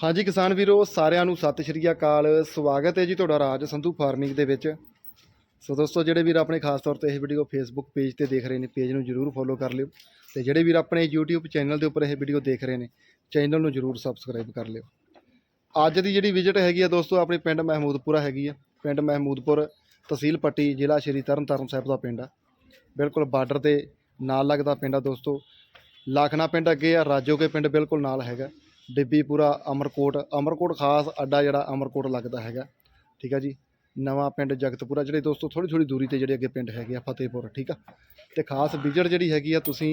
ਹਾਂਜੀ ਕਿਸਾਨ ਵੀਰੋ, ਸਾਰਿਆਂ ਨੂੰ ਸਤਿ ਸ਼੍ਰੀ ਅਕਾਲ। ਸਵਾਗਤ ਹੈ ਜੀ ਤੁਹਾਡਾ ਰਾਜ ਸੰਧੂ ਫਾਰਮਿੰਗ ਦੇ ਵਿੱਚ। ਸੋ ਦੋਸਤੋ, ਜਿਹੜੇ ਵੀਰ ਆਪਣੇ ਖਾਸ ਤੌਰ ਤੇ ਇਹ ਵੀਡੀਓ ਫੇਸਬੁੱਕ ਪੇਜ ਤੇ ਦੇਖ ਰਹੇ ਨੇ ਪੇਜ ਨੂੰ ਜਰੂਰ ਫੋਲੋ ਕਰ ਲਿਓ। ਤੇ ਜਿਹੜੇ ਵੀਰ ਆਪਣੇ YouTube ਚੈਨਲ ਦੇ ਉੱਪਰ ਇਹ ਵੀਡੀਓ ਦੇਖ ਰਹੇ ਨੇ ਚੈਨਲ ਨੂੰ ਜਰੂਰ ਸਬਸਕ੍ਰਾਈਬ ਕਰ ਲਿਓ। ਅੱਜ ਦੀ ਜਿਹੜੀ ਵਿਜ਼ਿਟ ਹੈਗੀ ਆ ਦੋਸਤੋ, ਆਪਣੇ ਪਿੰਡ ਮਹਿਮੂਦਪੁਰਾ ਹੈਗੀ ਆ। ਪਿੰਡ ਮਹਿਮੂਦਪੁਰ ਤਹਿਸੀਲ ਪੱਟੀ, ਜ਼ਿਲ੍ਹਾ ਸ਼੍ਰੀ ਤਰਨਤਾਰਨ ਸਾਹਿਬ ਦਾ ਪਿੰਡ ਆ। ਬਿਲਕੁਲ ਬਾਰਡਰ ਤੇ ਨਾਲ ਲੱਗਦਾ ਪਿੰਡ ਆ ਦੋਸਤੋ। ਲਾਖਣਾ ਪਿੰਡ ਅੱਗੇ ਆ, ਰਾਜੋਕੇ ਪਿੰਡ ਬਿਲਕੁਲ ਨਾਲ ਹੈਗਾ। ਡਿੱਬੀਪੁਰਾ, ਅਮਰਕੋਟ। ਅਮਰਕੋਟ ਖਾਸ ਅੱਡਾ ਜਿਹੜਾ ਅਮਰਕੋਟ ਲੱਗਦਾ ਹੈਗਾ। ਠੀਕ ਆ ਜੀ? ਨਵਾਂ ਪਿੰਡ ਜਗਤਪੁਰਾ, ਜਿਹੜੇ ਦੋਸਤੋ ਥੋੜੀ ਥੋੜੀ ਦੂਰੀ ਤੇ ਜਿਹੜੇ ਅੱਗੇ ਪਿੰਡ ਹੈਗੇ ਆ, ਫਤਿਹਪੁਰ, ਠੀਕ ਆ? ਤੇ ਖਾਸ ਵਿਜਿਟ ਜਿਹੜੀ ਹੈਗੀ ਆ, ਤੁਸੀਂ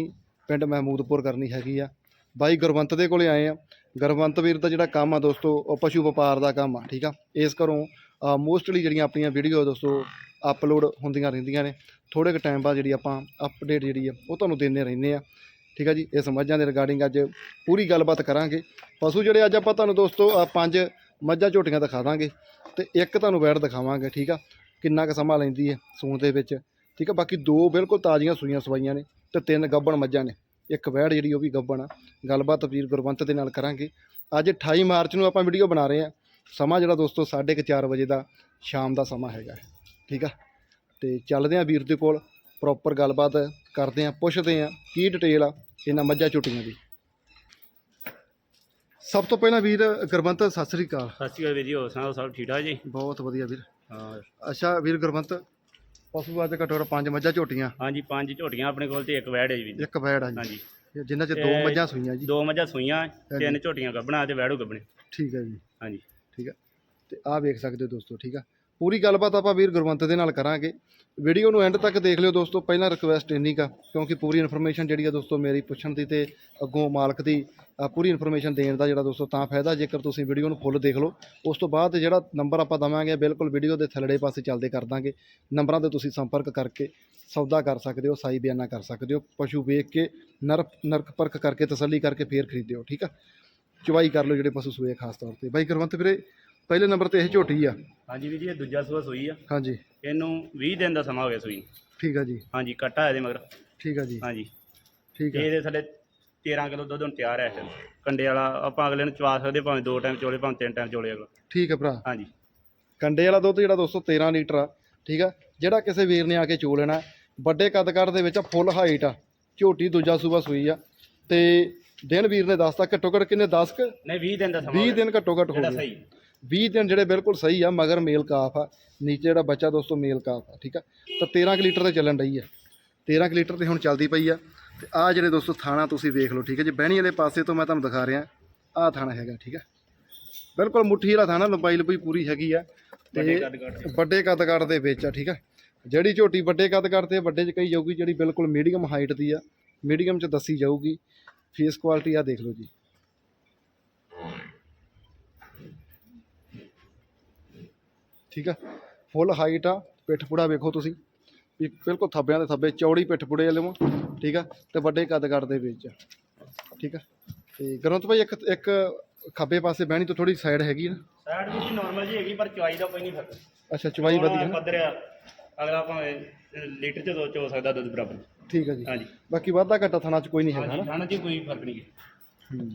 ਪਿੰਡ ਮਹਿਮੂਦਪੁਰ ਕਰਨੀ ਹੈਗੀ ਆ। ਬਾਈ ਗੁਰਵੰਤ ਦੇ ਕੋਲੇ ਆਏ ਆ। ਗੁਰਵੰਤ ਵੀਰ ਦਾ ਜਿਹੜਾ ਕੰਮ ਆ ਦੋਸਤੋ, ਉਹ ਪਸ਼ੂ ਵਪਾਰ ਦਾ ਕੰਮ ਆ, ਠੀਕ ਆ? ਇਸ ਘਰੋਂ ਮੋਸਟਲੀ ਜਿਹੜੀਆਂ ਆਪਣੀਆਂ ਵੀਡੀਓ ਦੋਸਤੋ ਅਪਲੋਡ ਹੁੰਦੀਆਂ ਰਹਿੰਦੀਆਂ ਨੇ। ਥੋੜੇ ਕੁ ਟਾਈਮ ਬਾਅਦ ਜਿਹੜੀ ਆਪਾਂ ਅਪਡੇਟ ਜਿਹੜੀ ਆ, ਉਹ ਤੁਹਾਨੂੰ ਦਿੰਦੇ ਰਹਿੰਦੇ ਆ। ਠੀਕ ਆ ਜੀ ਇਸ ਮੱਝਾਂ ਦੇ ਰਿਗਾਰਡਿੰਗ ਅੱਜ ਪੂਰੀ ਗੱਲਬਾਤ ਕਰਾਂਗੇ। ਪਸ਼ੂ ਜਿਹੜੇ ਅੱਜ ਆਪਾਂ ਤੁਹਾਨੂੰ ਦੋਸਤੋ ਆਹ ਪੰਜ ਮੱਝਾਂ ਝੋਟੀਆਂ ਦਿਖਾ ਦਾਂਗੇ ਤੇ ਇੱਕ ਤੁਹਾਨੂੰ ਵੈੜ ਦਿਖਾਵਾਂਗੇ, ਠੀਕ ਆ? ਕਿੰਨਾ ਕੁ ਸਮਾਂ ਲੈਂਦੀ ਹੈ ਸੂਣ ਦੇ ਵਿੱਚ, ਠੀਕ ਆ? ਬਾਕੀ ਦੋ ਬਿਲਕੁਲ ਤਾਜ਼ੀਆਂ ਸੂਈਆਂ ਸਵਾਈਆਂ ਨੇ ਤੇ ਤਿੰਨ ਗੱਬਣ ਮੱਝਾਂ ਨੇ। ਇੱਕ ਵੈੜ ਜਿਹੜੀ ਉਹ ਵੀ ਗੱਬਣ ਆ। ਗੱਲਬਾਤ ਵੀਰ ਗੁਰਵੰਤ ਦੇ ਨਾਲ ਕਰਾਂਗੇ। ਅੱਜ 28 ਮਾਰਚ ਨੂੰ ਆਪਾਂ ਵੀਡੀਓ ਬਣਾ ਰਹੇ ਆ। ਸਮਾਂ ਜਿਹੜਾ ਦੋਸਤੋ 4:30 ਵਜੇ ਦਾ ਸ਼ਾਮ ਦਾ ਸਮਾਂ ਹੈਗਾ ਠੀਕ ਆ? ਤੇ ਚੱਲਦੇ ਆ ਵੀਰ ਦੇ ਕੋਲ। ਪ੍ਰੋਪਰ ਗੱਲਬਾਤ ਕਰਦੇ ਆ ਪੁੱਛਦੇ ਆ ਕੀ ਡਿਟੇਲ ਆ ਇਹਨਾਂ ਮੱਝਾਂ ਝੋਟੀਆਂ ਦੀ। ਸਭ ਤੋਂ ਪਹਿਲਾਂ ਵੀਰ ਗੁਰਵੰਤ ਸਤਿ ਸ੍ਰੀ ਅਕਾਲ। ਸਤਿ ਸ਼੍ਰੀ ਅਕਾਲ ਵੀਰ ਜੀ ਹੋਰ ਸੁਣਾਓ ਸਭ ਠੀਕ ਠਾਕ ਜੀ? ਬਹੁਤ ਵਧੀਆ ਵੀਰ। ਹਾਂ। ਅੱਛਾ ਵੀਰ ਗੁਰਵੰਤ ਪਸ਼ੂ ਅੱਜ ਘੱਟੋ ਘੱਟ ਪੰਜ ਮੱਝਾਂ ਝੋਟੀਆਂ ਹਾਂਜੀ ਪੰਜ ਝੋਟੀਆਂ ਆਪਣੇ ਕੋਲ ਤੇ ਇੱਕ ਵੈੜ ਹੈ ਜੀ ਵੀਰ ਜੀ। ਇੱਕ ਵੈੜ ਆ ਜੀ। ਹਾਂਜੀ। ਜਿਨ੍ਹਾਂ ਚ ਦੋ ਤੇ ਮੱਝਾਂ ਸੂਈਆਂ ਜੀ। ਦੋ ਮੱਝਾਂ ਸੂਈਆਂ ਤਿੰਨ ਝੋਟੀਆਂ ਗੱਭਣਾ ਤੇ ਵੈੜੂ ਗੱਭਣੇ। ਠੀਕ ਹੈ ਜੀ। ਹਾਂਜੀ। ਠੀਕ ਹੈ ਤੇ ਆਹ ਵੇਖ ਸਕਦੇ ਹੋ ਦੋਸਤੋ ਠੀਕ ਆ। ਪੂਰੀ ਗੱਲਬਾਤ ਆਪਾਂ ਵੀਰ ਗੁਰਵੰਤ ਦੇ ਨਾਲ ਕਰਾਂਗੇ। ਵੀਡੀਓ ਨੂੰ ਐਂਡ ਤੱਕ ਦੇਖ ਲਿਓ ਦੋਸਤੋ, ਪਹਿਲਾਂ ਰਿਕੁਐਸਟ ਇੰਨੀ ਕਾ ਕਿਉਂਕਿ ਪੂਰੀ ਇਨਫੋਰਮੇਸ਼ਨ ਜਿਹੜੀ ਆ ਦੋਸਤੋ ਮੇਰੀ ਪੁੱਛਣ ਦੀ ਤੇ ਅੱਗੋਂ ਮਾਲਕ ਦੀ ਪੂਰੀ ਇਨਫੋਰਮੇਸ਼ਨ ਦੇਣ ਦਾ ਜਿਹੜਾ ਦੋਸਤੋ ਤਾਂ ਫਾਇਦਾ, ਜੇਕਰ ਤੁਸੀਂ ਵੀਡੀਓ ਨੂੰ ਫੁੱਲ ਦੇਖ ਲਓ। ਉਸ ਤੋਂ ਬਾਅਦ ਜਿਹੜਾ ਨੰਬਰ ਆਪਾਂ ਦਵਾਂਗੇ, ਬਿਲਕੁਲ ਵੀਡੀਓ ਦੇ ਥੱਲੜੇ ਪਾਸੇ ਚੱਲਦੇ ਕਰ ਦਾਂਗੇ। ਨੰਬਰਾਂ ਤੇ ਤੁਸੀਂ ਸੰਪਰਕ ਕਰਕੇ ਸੌਦਾ ਕਰ ਸਕਦੇ ਹੋ, ਸਾਈ ਬਿਆਨਾ ਕਰ ਸਕਦੇ ਹੋ, ਪਸ਼ੂ ਵੇਖ ਕੇ, ਨਰਕ ਨਰਕ ਪਰਖ ਕਰਕੇ, ਤਸੱਲੀ ਕਰਕੇ ਫੇਰ ਖਰੀਦਿਓ, ਠੀਕ ਆ? ਚਵਾਈ ਕਰ ਲਓ ਜਿਹੜੇ ਪਸ਼ੂ ਸੂਏ ਖਾਸ ਤੌਰ ਤੇ। ਬਾਈ ਗੁਰਵੰਤ ਵੀਰੇ ਪਹਿਲੇ ਨੰਬਰ ਤੇ ਇਹ ਝੋਟੀ ਆ। ਹਾਂਜੀ ਵੀਰ ਜੀ ਇਹ ਦੂਜਾ ਸੂਆ ਸੂਈ ਆ। ਹਾਂਜੀ। ਇਹਨੂੰ 20 ਦਿਨ ਦਾ ਸਮਾਂ ਹੋ ਗਿਆ ਸੂਈ। ਨੂੰ। ਠੀਕ ਆ ਜੀ। ਹਾਂਜੀ ਕੱਟਾ ਇਹਦੇ ਮਗਰ। ਠੀਕ ਆ ਜੀ। ਹਾਂਜੀ। ਠੀਕ ਆ। ਇਹਦੇ ਥੱਲੇ 13 ਕਿਲੋ ਦੁੱਧ ਹੁਣ ਤਿਆਰ ਹੈ ਇਸ। ਕੰਡੇ ਵਾਲਾ ਆਪਾਂ ਅਗਲੇ ਨੂੰ ਚਵਾ ਸਕਦੇ ਭਾਵੇਂ ਦੋ ਟਾਈਮ ਚੋਲੇ ਭਾਵੇਂ ਤਿੰਨ ਟਾਈਮ ਚੋਲੇ ਅਗਲਾ। ਠੀਕ ਆ ਭਰਾ। ਹਾਂਜੀ। ਕੰਡੇ ਵਾਲਾ ਦੁੱਧ ਜਿਹੜਾ ਦੋਸਤੋ 13 ਲੀਟਰ ਆ। ਠੀਕ ਆ। ਜਿਹੜਾ ਕਿਸੇ ਵੀਰ ਨੇ ਆ ਕੇ ਚੋ ਲੈਣਾ। ਵੱਡੇ ਕੱਦ ਕੱਦ ਦੇ ਵਿੱਚ ਫੁੱਲ ਹਾਈਟ ਆ। ਝੋਟੀ ਦੂਜਾ ਸੂਬਾ ਸੂਈ ਆ। ਤੇ ਦਿਨ ਵੀਰ ਨੇ ਦੱਸਤਾ ਘੱਟੋ ਘੱਟ ਕਿੰਨੇ 10 ਕ? ਨਹੀਂ 20 ਦਿਨ ਦਾ ਸਮਾਂ 20 ਹੋ ਦਿਨ ਘੱਟੋ ਘੱਟ ਹੋ ਜਿਹੜਾ ਗਏ ਸਹੀ। 20 ਦਿਨ ਜਿਹੜੇ ਬਿਲਕੁਲ ਸਹੀ ਆ ਮਗਰ ਮੇਲ ਕਾਫ ਆ। ਨੀਚੇ ਜਿਹੜਾ ਬੱਚਾ ਦੋਸਤੋ ਮੇਲ ਕਾਫ ਆ ਠੀਕ ਆ? ਤਾਂ 13 ਕੁ ਲੀਟਰ ਤੇ ਚੱਲਣ ਡਈ ਆ। 13 ਕੁ ਲੀਟਰ ਤੇ ਹੁਣ ਚੱਲਦੀ ਪਈ ਆ। ਤੇ ਆ ਜਿਹੜੇ ਦੋਸਤੋ ਥਾਣਾ ਤੁਸੀਂ ਵੇਖ ਲਓ ਠੀਕ ਹੈ ਜੀ? ਬਹਿਣੀ ਵਾਲੇ ਪਾਸੇ ਤੋਂ ਮੈਂ ਤੁਹਾਨੂੰ ਦਿਖਾ ਰਿਹਾ। ਆ ਥਾਣਾ ਹੈਗਾ ਠੀਕ ਆ? ਬਿਲਕੁਲ ਮੁੱਠੀ ਵਾਲਾ ਥਾਣਾ ਲੰਬਾਈ ਲੰਬਾਈ ਪੂਰੀ ਹੈਗੀ ਆ। ਤੇ ਵੱਡੇ ਕੱਦ ਕੱਦ ਦੇ ਵਿੱਚ ਆ ਠੀਕ ਆ? ਜਿਹੜੀ ਝੋਟੀ ਵੱਡੇ ਕੱਦ ਕੱਦ ਤੇ ਵੱਡੇ ਚ ਕਹੀ ਜਾਊਗੀ ਜਿਹੜੀ ਬਿਲਕੁਲ ਮੀਡੀਅਮ ਹਾਈਟ ਦੀ ਆ ਮੀਡੀਅਮ ਚ ਦੱਸੀ ਜਾਊਗੀ। ਫੇਸ ਕੁਆਲਿਟੀ ਆ ਦੇਖ ਲਓ ਜੀ। ਠੀਕ ਆ? ਫੁੱਲ ਹਾਈਟ ਆ ਪਿੱਠ ਪੁੜਾ ਵੇਖੋ ਤੁਸੀਂ। ਵੀ ਬਿਲਕੁਲ ਥੱਬਿਆਂ ਦੇ ਥੱਬੇ ਚੌੜੀ ਪਿੱਠ ਪੁੜੇ ਵਾਲੇ ਮੂੰਹ ਠੀਕ ਆ? ਤੇ ਵੱਡੇ ਕੱਦ ਦੇ ਵਿੱਚ। ਠੀਕ ਆ? ਤੇ ਗਰੰਤ ਭਾਈ ਇੱਕ ਇੱਕ ਖੱਬੇ ਪਾਸੇ ਬਹਿਣੀ ਤੋਂ ਥੋੜੀ ਸਾਈਡ ਹੈਗੀ ਨਾ? ਸਾਈਡ ਵੀ ਨਾਰਮਲ ਜੀ ਹੈਗੀ ਪਰ ਚਵਾਈ ਦਾ ਕੋਈ ਨਹੀਂ ਫ਼ਰਕ। ਅੱਛਾ ਚਵਾਈ ਵਧੀਆ ਨਾ? ਪੱਧਰ ਆ ਅਗਲਾ ਭਾਵੇਂ ਲੀਟਰ ਚ ਦੋ ਚੋ ਸਕਦਾ ਦੁੱਧ ਬਰਾਬਰ। ਠੀਕ ਆ ਜੀ। ਹਾਂਜੀ। ਬਾਕੀ ਵਾਧਾ ਘਟਾ ਥਾਣਾ ਚ ਕੋਈ ਨਹੀਂ ਹੈਗਾ ਹਾਂਜੀ ਨਾ? ਖਾਣ ਚ ਕੋਈ ਫ਼ਰਕ ਨਹੀਂ ਹੂੰ।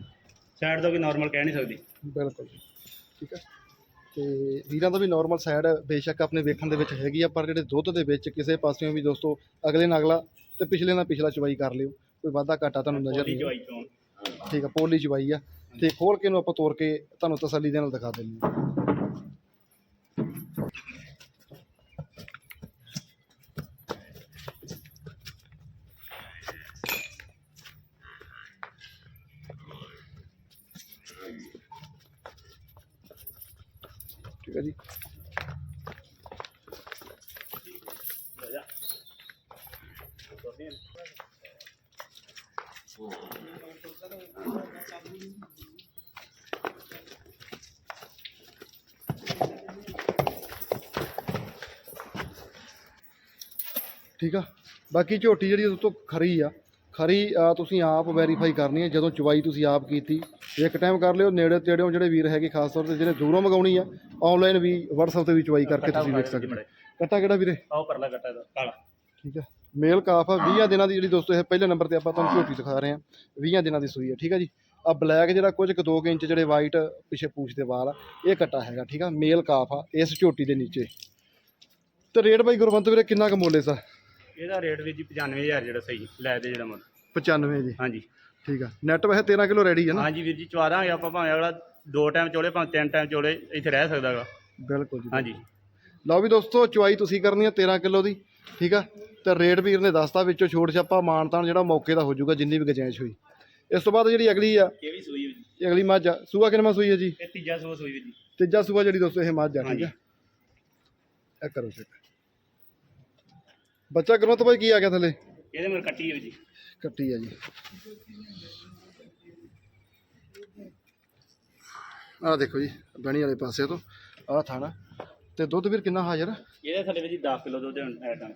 ਸਾਈਡ ਤੋਂ ਵੀ ਨਾਰਮਲ ਕਹਿ ਨਹੀਂ ਸਕਦੀ। ਬਿਲਕੁਲ। ਠੀਕ ਹੈ ਤੇ ਵੀਰਾਂ ਦਾ ਵੀ ਨਾਰਮਲ ਸਾਈਡ ਬੇਸ਼ੱਕ ਆਪਣੇ ਵੇਖਣ ਦੇ ਵਿੱਚ ਹੈਗੀ ਆ ਪਰ ਜਿਹੜੇ ਦੁੱਧ ਦੇ ਵਿੱਚ ਕਿਸੇ ਪਾਸਿਓਂ ਵੀ ਦੋਸਤੋ ਅਗਲੇ ਨਾਲ ਅਗਲਾ ਤੇ ਪਿਛਲੇ ਨਾਲ ਪਿਛਲਾ ਚਵਾਈ ਕਰ ਲਿਓ ਕੋਈ ਵਾਧਾ ਘਾਟਾ ਤੁਹਾਨੂੰ ਨਜ਼ਰ ਨਹੀਂ ਠੀਕ ਆ ਪੋਲੀ ਚਵਾਈ ਆ ਤੇ ਖੋਲ ਕੇ ਇਹਨੂੰ ਆਪਾਂ ਤੋੜ ਕੇ ਤੁਹਾਨੂੰ ਤਸੱਲੀ ਦੇ ਨਾਲ ਦਿਖਾ ਦਿੰਦੇ ਹਾਂ। ਠੀਕ ਆ? ਬਾਕੀ ਝੋਟੀ ਜਿਹੜੀ ਉਸ ਤੋਂ ਖਰੀ ਆ। ਖਰੀ ਤੁਸੀਂ ਆਪ ਵੈਰੀਫਾਈ ਕਰਨੀ ਹੈ ਜਦੋਂ ਚਵਾਈ ਤੁਸੀਂ ਆਪ ਕੀਤੀ। ਇੱਕ ਟਾਈਮ ਕਰ ਲਿਓ ਨੇੜੇ ਤੇੜਿਓਂ ਜਿਹੜੇ ਵੀਰ ਹੈਗੇ ਖਾਸ ਤੌਰ ਤੇ ਜਿਹੜੇ ਦੂਰੋਂ ਮੰਗਾਉਣੀ ਆ ਆਨਲਾਈਨ ਵੀ WhatsApp ਤੇ ਵੀ ਚਵਾਈ ਕਰਕੇ ਤੁਸੀਂ ਵੇਖ ਸਕਦੇ ਹੋ। ਕੱਟਾ ਕਿਹੜਾ ਵੀਰੇ? ਆਓ ਪਰਲਾ ਕੱਟਾ ਇਹਦਾ ਕਾਲਾ। ਠੀਕ ਆ। ਮੇਲ ਕਾਫ ਆ 20 ਦਿਨਾਂ ਦੀ ਜਿਹੜੀ ਦੋਸਤੋ ਇਹ ਪਹਿਲੇ ਨੰਬਰ ਤੇ ਆਪਾਂ ਤੁਹਾਨੂੰ ਝੋਟੀ ਦਿਖਾ ਰਹੇ ਹਾਂ। 20 ਦਿਨਾਂ ਦੀ ਸੂਈ ਆ ਠੀਕ ਆ ਜੀ? ਆ ਬਲੈਕ ਜਿਹੜਾ ਕੁਝ ਕੁ 2 ਇੰਚ ਜਿਹੜੇ ਵਾਈਟ ਪਿੱਛੇ ਪੂਛ ਦੇ ਵਾਲ ਆ ਇਹ ਕੱਟਾ ਹੈਗਾ ਠੀਕ ਆ? ਮੇਲ ਕਾਫ ਆ ਇਸ ਝੋਟੀ ਦੇ ਨੀਚੇ। ਤੇ ਰੇਟ ਬਾਈ ਗੁਰਵੰਤ ਵੀਰੇ ਕਿੰਨਾ ਕੁ ਮੁੱਲ ਇਸ ਇਹਦਾ ਰੇਟ ਵੀ ਜੀ 95000 ਜਿਹੜਾ ਸਹੀ ਲੈ ਦੇ ਜਿਹੜਾ ਮੁੱਲ। 95 ਜੀ। ਹਾਂਜੀ। ਠੀਕ ਆ। ਨੈਟ ਵੈਸੇ 13 ਕਿਲੋ ਰੈਡੀ ਹੈ ਨਾ? ਹਾਂਜੀ ਵੀਰ ਜੀ ਚਵਾ ਦਾਂਗੇ ਆਪਾਂ ਭਾਵੇਂ ਅਗਲਾ ਦੋ ਟਾਈਮ ਚੋਲੇ ਭਾਵੇਂ ਤਿੰਨ ਟਾਈਮ ਚੋਲੇ ਇੱਥੇ ਰਹਿ ਸਕਦਾ ਗਾ। ਬਿਲਕੁਲ ਜੀ ਹਾਂਜੀ। ਲਓ ਵੀ ਦੋਸਤੋ ਚੁਆਈ ਤੁਸੀਂ ਕਰਨੀ ਆ 13 ਕਿਲੋ ਦੀ ਠੀਕ ਆ? ਤੇ ਰੇਟ ਵੀਰ ਨੇ ਦੱਸਤਾ ਵਿੱਚੋਂ ਛੋਟ ਛਾਪਾ ਮਾਨਤਾਨ ਜਿਹੜਾ ਮੌਕੇ ਦਾ ਹੋ ਜਾਊਗਾ ਜਿੰਨੀ ਵੀ ਗੁੰਜਾਇਸ਼ ਹੋਈ। ਇਸ ਤੋਂ ਬਾਅਦ ਜਿਹੜੀ ਅਗਲੀ ਆ ਵੀ ਸੂਈ ਜੀ? ਇਹ ਅਗਲੀ ਮੱਝ ਆ। ਸੂਆ ਕਿੰਨਵਾਂ ਸੂਈ ਹੈ ਜੀ? ਇਹ ਤੀਜਾ ਸੂਆ ਸੂਈ ਵੀਰ ਜੀ। ਤੀਜਾ ਸੂਆ ਜਿਹੜੀ ਦੋਸਤੋ ਇਹ ਮੱਝ ਆ ਠੀਕ। ਆ? ਇਹ ਕਰੋ ਚੈੱਕ ਬੱਚਾ ਕਰੋ ਤਾਂ ਬਾਈ ਕੀ ਆ ਗਿਆ ਥੱਲੇ? ਇਹਦੇ ਮਰ ਕੱਟੀ ਹੈ ਵੀਰ ਜੀ। ਕੱਟੀ ਆ ਜੀ। ਆਹ ਦੇਖੋ ਜੀ ਬਣੀ ਵਾਲੇ ਪਾਸੇ ਤੋਂ। ਆਹ ਥਾਣਾ। ਤੇ ਦੁੱਧ ਵੀਰ ਕਿੰਨਾ ਹਾਜ਼ਰ? ਆ? ਇਹਦੇ ਥੱਲੇ ਵੀਰ ਜੀ 10 ਕਿਲੋ ਦੁੱਧ ਹੈ ਤਾਂ।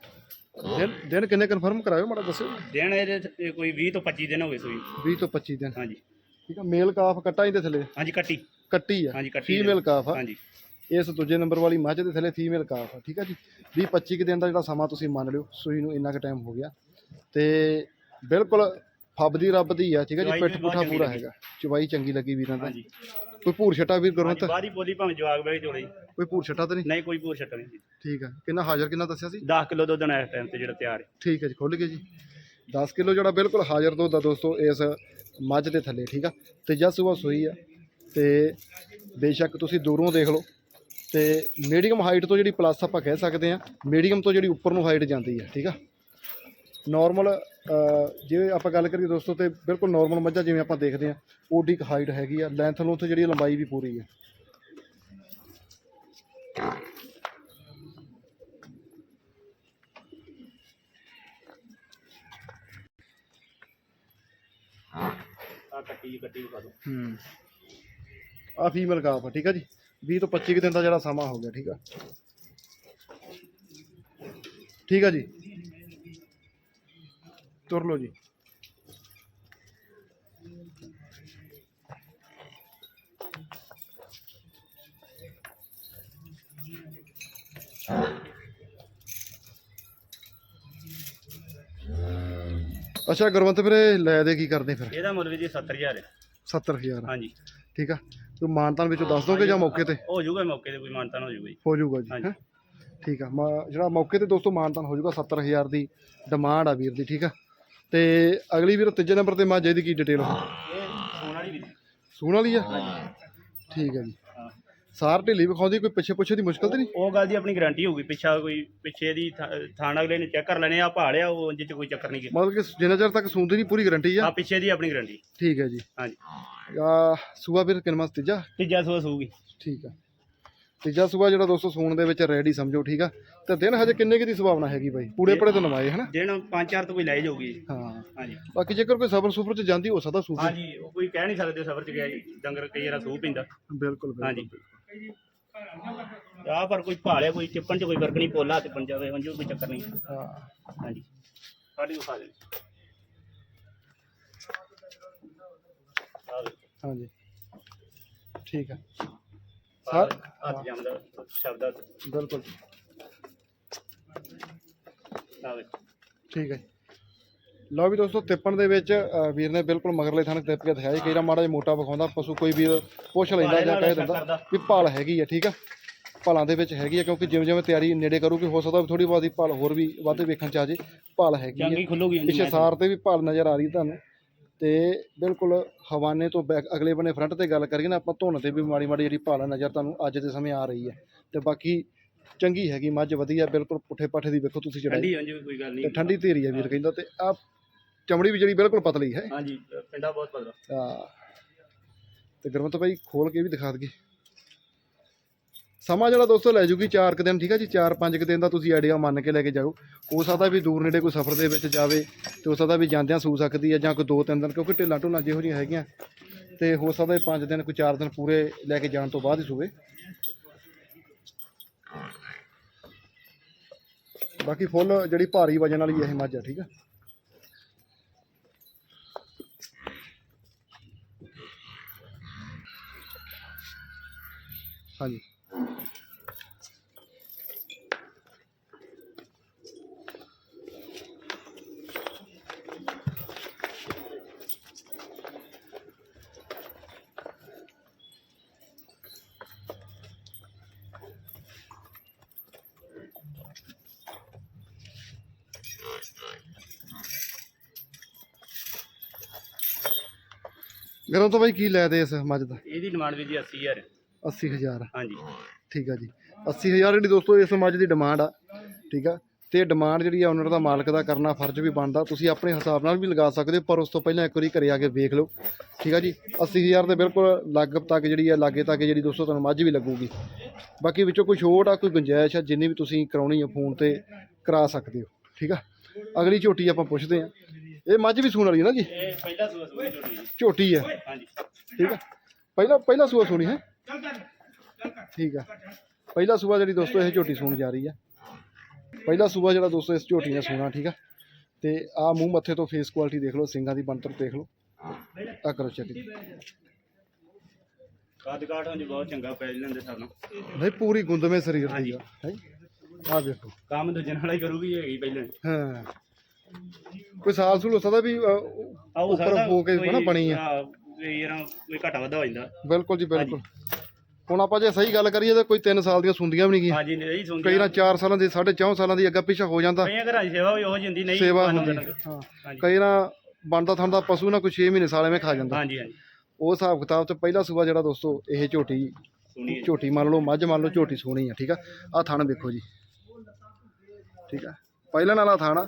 ਦਿਨ ਦਿਨ ਕਿੰਨੇ ਕਨਫਰਮ ਕਰਾਇਓ ਮਾੜਾ ਦੱਸਿਓ। ਦਿਨ ਇਹਦੇ ਕੋਈ 20 ਤੋਂ 25 ਦਿਨ ਹੋ ਗਏ ਸੂਈ। 20 ਤੋਂ 25 ਦਿਨ। ਹਾਂਜੀ। ਠੀਕ ਆ ਮੇਲ ਕਾਫ ਕੱਟਾ ਹੀ ਦੇ ਥੱਲੇ? ਹਾਂਜੀ ਕੱਟੀ। ਕੱਟੀ ਆ। ਹਾਂਜੀ ਕੱਟੀ ਫੀਮੇਲ ਕਾਫ ਆ। ਹਾਂਜੀ। ਇਸ ਦੂਜੇ ਨੰਬਰ ਵਾਲੀ ਮੱਝ ਦੇ ਥੱਲੇ ਫੀਮੇਲ ਕਾਫ ਆ ਠੀਕ ਆ ਜੀ? 20 25 ਕੁ ਦਿਨ ਦਾ ਜਿਹੜਾ ਸਮਾਂ ਤੁਸੀਂ ਮੰਨ ਲਿਓ ਸੂਈ ਨੂੰ ਇੰਨਾ ਕੁ ਟਾਈਮ ਹੋ ਗਿਆ। ਤੇ ਬਿਲਕੁਲ ਫੱਬਦੀ ਰੱਬ ਦੀ ਆ ਠੀਕ ਆ ਜੀ ਚਵਾਈ ਪਿੱਠ ਵੀ ਬਹੁਤ ਪੁੱਠਾ ਚੰਗੀ ਪੂਰਾ ਲੱਗੀ। ਹੈਗਾ ਚਵਾਈ ਚੰਗੀ ਲੱਗੀ ਵੀਰਾਂ ਦਾ ਹਾਂਜੀ। ਕੋਈ ਭੂਰ ਛਟਾ ਵੀਰ ਗੁਰਮਤ ਬਾਦੀ ਪੋਲੀ ਭਾਵੇਂ ਜਵਾਗ ਬੈ ਚੋਲੇ। ਕੋਈ ਭੂਰ ਛਟਾ ਤਾਂ ਨਹੀਂ? ਨਹੀਂ ਕੋਈ ਪੂਰ ਛੱਟ ਨਹੀਂ। ਜੀ ਠੀਕ ਆ। ਕਿੰਨਾ ਹਾਜ਼ਰ ਕਿੰਨਾ ਦੱਸਿਆ ਸੀ? 10 ਕਿਲੋ ਦੁੱਧ ਨਾਲ ਇਸ ਟਾਈਮ ਤੇ ਜਿਹੜਾ ਤਿਆਰ ਹੈ। ਠੀਕ ਹੈ ਜੀ ਖੁੱਲ ਗਏ ਜੀ। 10 ਕਿਲੋ ਜਿਹੜਾ ਬਿਲਕੁਲ ਹਾਜ਼ਰ ਦੁੱਧ ਆ ਦੋਸਤੋ ਇਸ ਮੱਝ ਦੇ ਥੱਲੇ ਠੀਕ ਆ। ਤੀਜਾ ਸੂਆ ਸੂਈ ਆ। ਤੇ ਬੇਸ਼ੱਕ ਤੁਸੀਂ ਦੂਰੋਂ ਦੇਖ ਲਓ। ਤੇ ਮੀਡੀਅਮ ਹਾਈਟ ਤੋਂ ਜਿਹੜੀ ਪਲੱਸ ਆਪਾਂ ਕਹਿ ਸਕਦੇ ਆ ਮੀਡੀਅਮ ਤੋਂ ਜਿਹੜੀ ਉੱਪਰ ਨੂੰ ਹਾਈਟ ਜਾਂਦੀ ਆ ਠੀਕ ਆ। ਨਾਰਮਲ ਜੇ ਆਪਾਂ ਗੱਲ ਕਰੀਏ ਦੋਸਤੋ ਤੇ ਬਿਲਕੁਲ ਨਾਰਮਲ ਮੱਝਾਂ ਜਿਵੇਂ ਆਪਾਂ ਦੇਖਦੇ ਆ ਓਡੀ ਹਾਈਟ ਹੈਗੀ ਆ ਲੈਂਥ ਨੂੰ ਜਿਹੜੀ ਲੰਬਾਈ ਵੀ ਪੂਰੀ ਆ। ਆ ਕੱਟੀ ਕੱਟੀ ਦਿਓ ਹੂੰ। ਆ ਫੀਮੇਲ ਕਾਫ ਆ ਠੀਕ ਆ ਜੀ? 20 ਤੋਂ 25 ਕੁ ਦਿਨ ਦਾ ਜਿਹੜਾ ਸਮਾਂ ਹੋ ਗਿਆ ਠੀਕ ਆ? ਠੀਕ ਆ ਜੀ? ਤੁਰ ਲਓ ਜੀ। ਅੱਛਾ ਗੁਰਵੰਤ ਵੀਰੇ ਲੈ ਦੇ ਕੀ ਕਰਦੇ ਫਿਰ? ਇਹਦਾ ਮੁੱਲ ਵੀ ਜੀ 70000 ਹੈ। 70000 ਹਾਂਜੀ। ਠੀਕ ਆ। ਤੂੰ ਮਾਨਤਾਨ ਵਿੱਚੋਂ ਦੱਸ ਦੋਗੇ ਜਾਂ ਮੌਕੇ ਤੇ? ਹੋ ਜਾਊਗਾ ਮੌਕੇ ਤੇ ਕੋਈ ਮਾਨਤਾ ਹੋ ਜਾਊਗਾ ਜੀ। ਹੋ ਜਾਊਗਾ ਜੀ। ਹੈਂ? ਠੀਕ ਆ। ਮ- ਜਿਹੜਾ ਮੌਕੇ ਤੇ ਦੋਸਤੋ ਮਾਨਤਾਨ ਹੋ ਜਾਊਗਾ 70000 ਦੀ ਡਿਮਾਂਡ ਆ ਵੀਰ ਦੀ ਠੀਕ ਆ? ਤੇ ਅਗਲੀ ਵੀਰ ਤੀਜੇ ਨੰਬਰ ਤੇ ਮਾਂ ਦੀ ਕੀ ਡਿਟੇਲ ਸੋਨ ਵਾਲੀ ਵੀ ਸੂਣ ਵਾਲੀ ਆ? ਠੀਕ ਆ ਜੀ। ਹਾਂ ਸਾਰ ਢਿੱਲੀ ਵਿਖਾਉਂਦੀ ਕੋਈ ਪਿੱਛੇ ਪੁੱਛੇ ਦੀ ਮੁਸ਼ਕਲ ਤੇ ਨਹੀਂ? ਉਹ ਗੱਲ ਦੀ ਆਪਣੀ ਗਾਰੰਟੀ ਹੋਊਗੀ ਪਿੱਛਾ ਕੋਈ ਪਿੱਛੇ ਦੀ ਥਾਣ ਅਗਲੇ ਨੇ ਚੈੱਕ ਕਰ ਲੈਣੇ ਆ ਭਾਲਿਆ ਉਹ ਜਿੱਚ ਕੋਈ ਚੱਕਰ ਨਹੀਂ ਮਤਲਬ ਕਿ ਜਿੰਨਾ ਚਿਰ ਤੱਕ ਸੂਣ ਦੀ ਨਹੀਂ ਪੂਰੀ ਗਾਰੰਟੀ ਆ? ਆ ਪਿੱਛੇ ਦੀ ਆਪਣੀ ਗਾਰੰਟੀ ਠੀਕ ਹੈ ਜੀ। ਹਾਂਜੀ। ਆ ਸੂਆ ਵੀਰ ਕਿੰਨਾ ਤੀਜਾ? ਤੀਜਾ ਸੂਆ ਸੂਗੀ। ਠੀਕ ਆ। ਤੀਜਾ ਸੂਆ ਜਿਹੜਾ ਦੋਸਤੋ ਸੂਣ ਦੇ ਵਿੱਚ ਰੈਡੀ ਸਮਝੋ ਠੀਕ ਆ? ਤੇ ਦਿਨ ਹਜੇ ਕਿੰਨੇ ਕੁ ਦੀ ਸੰਭਾਵਨਾ ਹੈਗੀ ਬਾਈ? ਪੂੜੇ ਪੜੇ ਤੋਂ ਨਵਾਏ ਹਨਾ? ਦਿਨ ਪੰਜ ਚਾਰ ਤੋਂ ਕੋਈ ਲੈ ਜਾਊਗੀ। ਹਾਂ। ਹਾਂਜੀ। ਬਾਕੀ ਜੇਕਰ ਕੋਈ ਸਬਰ ਸੁਪਰ ਚ ਜਾਂਦੀ ਹੋ ਸਕਦਾ ਸੂਫੀ ਹਾਂਜੀ ਉਹ ਕੋਈ ਕਹਿ ਨਹੀਂ ਸਕਦੇ ਸਫਰ ਚ ਗਿਆ ਜੀ। ਡੰਗਰ ਕਈ ਵਾਰ ਸੂਹ ਪਿੰਦਾ। ਬਿਲਕੁਲ ਹਾਂਜੀ। ਆ ਪਰ ਕੋਈ ਭਾਲਿਆ ਕੋਈ ਚਿੱਪਣ ਚ ਕੋਈ ਫ਼ਰਕ ਨਹੀਂ ਪੋਲਾ ਤੇ ਜਾਵੇ ਹਾਂਜੀ ਕੋਈ ਚੱਕਰ ਨਹੀਂ। ਹਾਂ। ਹਾਂਜੀ। ਸਾਡੀ ਵਿਖਾ ਦੇ ਹਾਂਜੀ। ਠੀਕ ਆ। ਸਾਰ ਹੱਥ ਜੰਮਦਾ ਸ਼ਬਦ ਆ। ਬਿਲਕੁਲ। ਠੀਕ ਹੈ ਲਓ ਵੀ ਦੋਸਤੋ ਤਿੱਪਣ ਦੇ ਵਿੱਚ ਅ, ਵੀਰ ਨੇ ਬਿਲਕੁਲ ਮਗਰਲੇ ਥਾਣੇ ਤਿੱਪ ਕੇ ਦਿਖਾਇਆ ਕਈ ਵਾਰ ਮਾੜਾ ਜਿਹਾ ਮੋਟਾ ਵਿਖਾਉਂਦਾ ਪਸ਼ੂ ਕੋਈ ਵੀਰ ਪੁੱਛ ਲੈਂਦਾ ਜਾਂ ਕਹਿ ਦਿੰਦਾ ਵੀ ਭਾਲ ਹੈਗੀ ਆ ਠੀਕ ਆ? ਭਾਲਾਂ ਦੇ ਵਿੱਚ ਹੈਗੀ ਆ ਕਿਉਂਕਿ ਜਿਵੇਂ ਜਿਵੇਂ ਤਿਆਰੀ ਨੇੜੇ ਕਰੂਗੀ ਹੋ ਸਕਦਾ ਥੋੜੀ ਬਹੁਤੀ ਭਾਲ ਹੋਰ ਵੀ ਵਾਧੇ ਵੇਖਣ ਚ ਆ ਜੇ। ਭਾਲ ਹੈਗੀ ਆ। ਚੰਗੀ ਖੁੱਲੂਗੀ ਪਿੱਛੇ ਸਾਰ ਤੇ ਵੀ ਭਾਲ ਨਜ਼ਰ ਆ ਰਹੀ ਤੁਹਾਨੂੰ। ਤੇ ਬਿਲਕੁਲ ਹਵਾਨੇ ਤੋਂ ਬੈਕ ਅਗਲੇ ਬੰਨੇ ਫਰੰਟ ਤੇ ਗੱਲ ਕਰੀਏ ਨਾ ਆਪਾਂ ਧੁਨ ਤੇ ਵੀ ਮਾੜੀ ਮਾੜੀ ਜਿਹੜੀ ਭਾਲ ਨਜ਼ਰ ਤੁਹਾਨੂੰ ਅੱਜ ਦੇ ਸਮੇਂ ਆ ਰਹੀ ਹੈ। ਤੇ ਬਾਕੀ ਚੰਗੀ ਹੈਗੀ ਮੱਝ ਵਧੀਆ ਬਿਲਕੁਲ ਪੁੱਠੇ ਪਾਠੇ ਦੀ ਵੇਖੋ ਤੁਸੀਂ ਚੜਾਈ। ਠੰਡੀ ਹਾਂਜੀ ਕੋਈ ਗੱਲ ਤੇ ਨਹੀਂ ਠੰਡੀ ਧੀਰੀ ਹੈ ਵੀਰ ਕਹਿੰਦਾ ਤੇ ਆ ਚਮੜੀ ਵੀ ਜਿਹੜੀ ਬਿਲਕੁਲ ਪਤਲੀ ਹੈ। ਹਾਂਜੀ ਪਿੰਡਾ ਬਹੁਤ ਪਤਲਾ। ਆ ਤੇ ਗੁਰਮਤ ਭਾਈ ਖੋਲ ਕੇ ਵੀ ਦਿਖਾ ਦਈਏ। ਸਮਾਂ ਜਿਹੜਾ ਦੋਸਤੋ ਲੈ ਜੂਗੀ 4 ਕੁ ਦਿਨ, ਠੀਕ ਹੈ ਜੀ? 4-5 ਕੁ ਦਿਨ ਦਾ ਤੁਸੀਂ ਆਈਡੀਆ ਮੰਨ ਕੇ ਲੈ ਕੇ ਜਾਓ। ਹੋ ਸਕਦਾ ਵੀ ਦੂਰ ਨੇੜੇ ਕੋਈ ਸਫ਼ਰ ਦੇ ਵਿੱਚ ਜਾਵੇ ਤੇ ਹੋ ਸਕਦਾ ਵੀ ਜਾਂਦਿਆਂ ਸੂ ਸਕਦੀ ਹੈ ਜਾਂ ਕੋਈ 2-3 ਦਿਨ, ਕਿਉਂਕਿ ਢਿੱਲਾਂ ਢੁੱਲਾਂ ਜਿਹੋ ਜਿਹੀਆਂ ਹੈਗੀਆਂ। ਤੇ ਹੋ ਸਕਦਾ 5 ਦਿਨ, ਕੋਈ 4 ਦਿਨ ਪੂਰੇ ਲੈ ਕੇ ਜਾਣ ਤੋਂ ਬਾਅਦ ਹੀ ਸੂਵੇ। ਬਾਕੀ ਫੁੱਲ ਜਿਹੜੀ ਭਾਰੀ ਵਜਨ ਵਾਲੀ ਇਹ ਮੱਝ ਆ, ਠੀਕ ਆ? ਹਾਂਜੀ। ਗਰਮ ਤੋਂ ਬਾਈ ਕੀ ਲੈ ਦੇ ਇਸ ਮੱਝ ਦਾ? ਇਹਦੀ ਡਿਮਾਂਡ ਵੀ ਜੀ 80000 80000 ਹਾਂਜੀ। ਠੀਕ ਆ ਜੀ। 80000 ਜਿਹੜੀ ਦੋਸਤੋ ਇਸ ਮੱਝ ਦੀ ਡਿਮਾਂਡ ਆ ਠੀਕ ਆ? ਤੇ ਡਿਮਾਂਡ ਜਿਹੜੀ ਆ ਓਨਰ ਦਾ ਮਾਲਕ ਦਾ ਕਰਨਾ ਫਰਜ਼ ਵੀ ਬਣਦਾ। ਤੁਸੀਂ ਆਪਣੇ ਹਿਸਾਬ ਨਾਲ ਵੀ ਲਗਾ ਸਕਦੇ ਹੋ ਪਰ ਉਸ ਤੋਂ ਪਹਿਲਾਂ ਇੱਕ ਵਾਰੀ ਘਰੇ ਆ ਕੇ ਵੇਖ ਲਓ। ਠੀਕ ਆ ਜੀ? 80000 ਦੇ ਬਿਲਕੁਲ ਲੱਗ ਤੱਕ ਜਿਹੜੀ ਆ ਲਾਗੇ ਤੱਕ ਜਿਹੜੀ ਦੋਸਤੋ ਤੁਹਾਨੂੰ ਮੱਝ ਵੀ ਲੱਗੂਗੀ। ਬਾਕੀ ਵਿੱਚੋਂ ਕੋਈ ਛੋਟ ਆ ਕੋਈ ਗੁੰਜਾਇਸ਼ ਆ ਜਿੰਨੀ ਵੀ ਤੁਸੀਂ ਕਰਾਉਣੀ ਆ ਫੋਨ ਤੇ ਕਰਾ ਸਕਦੇ ਹੋ। ਠੀਕ ਆ? ਅਗਲੀ ਝੋਟੀ ਆਪਾਂ ਪੁੱਛਦੇ ਆ ਇਹ ਮੱਝ ਵੀ ਸੂਣ ਵਾਲੀ ਹੈ ਨਾ ਜੀ? ਇਹ ਪਹਿਲਾ ਸੂਆ ਸੂਈ ਝੋਟੀ ਹਾਂਜੀ। ਠੀਕ ਪਹਿਲਾ ਪਹਿਲਾ ਸੂਆ ਸੋਣੀ ਹੈ। ਠੀਕ ਆ ਪਹਿਲਾ ਸੂਆ ਜਿਹੜੀ ਦੋਸਤੋ ਇਹ ਝੋਟੀ ਸੂਣ ਜਾ ਰਹੀ ਆ ਪਹਿਲਾ ਸੂਆ ਜਿਹੜਾ ਦੋਸਤੋ ਇਸ ਝੋਟੀ ਨੇ ਸੂਣਾ ਠੀਕ ਆ ਤੇ ਆ ਮੂੰਹ ਮੱਥੇ ਤੋਂ ਫੇਸ ਕੁਆਲਿਟੀ ਦੇਖ ਲਓ ਸਿੰਗਾਂ ਦੀ ਬਣਤਰ ਦੇਖ ਲਓ। ਆ ਕਰੋ ਚੈੱਕ ਕੱਦ ਕਾਠ ਹਾਂਜੀ ਬਹੁਤ ਚੰਗਾ ਪੈ ਲੈਂਦੇ ਸਾਨੂੰ ਨਹੀਂ ਪੂਰੀ ਗੁੰਦਵੇਂ ਸਰੀਰ ਦੀ ਹੈ? ਆ ਵੇਖੋ ਕੰਮ ਦੂਜੇ ਨਾਲ ਹੀ ਕਰੂਗੀ ਹੈਗੀ ਪਹਿਲਾਂ। ਹਾਂ। ਕੋਈ ਸਾਲ ਸੂਲ ਹੋ ਸਕਦਾ ਵੀ ਅ, ਆਓ ਉੱਪਰ ਹੋ ਕੇ ਨਾ ਬਣੀ ਆ। ਯਾਰ ਕੋਈ ਘਟਾ ਵਧਾ ਹੋ ਜਾਂਦਾ। ਬਿਲਕੁਲ ਜੀ ਬਿਲਕੁਲ। ਹੁਣ ਆਪਾਂ ਜੇ ਸਹੀ ਗੱਲ ਕਰੀਏ ਤਾਂ ਕੋਈ 3 ਸਾਲ ਦੀਆਂ ਸੁੰਦੀਆਂ ਵੀ ਨਹੀਂ ਗਈਆਂ ਹਾਂਜੀ ਨਹੀਂ ਸੁਣਦੀ ਕਈ ਨਾ 4 ਸਾਲਾਂ ਦੀ 4.5 ਸਾਲਾਂ ਦੀ ਅੱਗਾ ਪਿੱਛਾ ਹੋ ਜਾਂਦਾ। ਕਈਆਂ ਘਰਾਂ ਦੀ ਸੇਵਾ ਵੀ ਉਹ ਜਿੰਦੀ ਨਹੀਂ ਸੇਵਾ ਹੁੰਦੀ। ਨੇ। ਹਾਂ। ਹਾਂਜੀ। ਕਈ ਨਾ ਬਣਦਾ ਥੰਦਾ ਪਸ਼ੂ ਨਾ ਕੋਈ 6 ਮਹੀਨੇ ਸਾਲ ਐਵੇਂ ਖਾ ਜਾਂਦਾ। ਹਾਂਜੀ ਹਾਂਜੀ। ਉਹ ਹਿਸਾਬ ਕਿਤਾਬ ਚ ਪਹਿਲਾ ਸੂਆ ਜਿਹੜਾ ਦੋਸਤੋ ਇਹ ਝੋਟੀ ਸੁਣੀ ਝੋਟੀ ਮੰਨ ਲਓ ਮੱਝ ਮੰਨ ਲਓ ਝੋਟੀ ਸੋਹਣੀ ਆ ਠੀਕ ਆ? ਆ ਥਣ ਵੇਖੋ ਜੀ। ਠੀਕ ਆ? ਪਹਿਲਾਂ ਨਾਲਾ ਥਣ ਆ।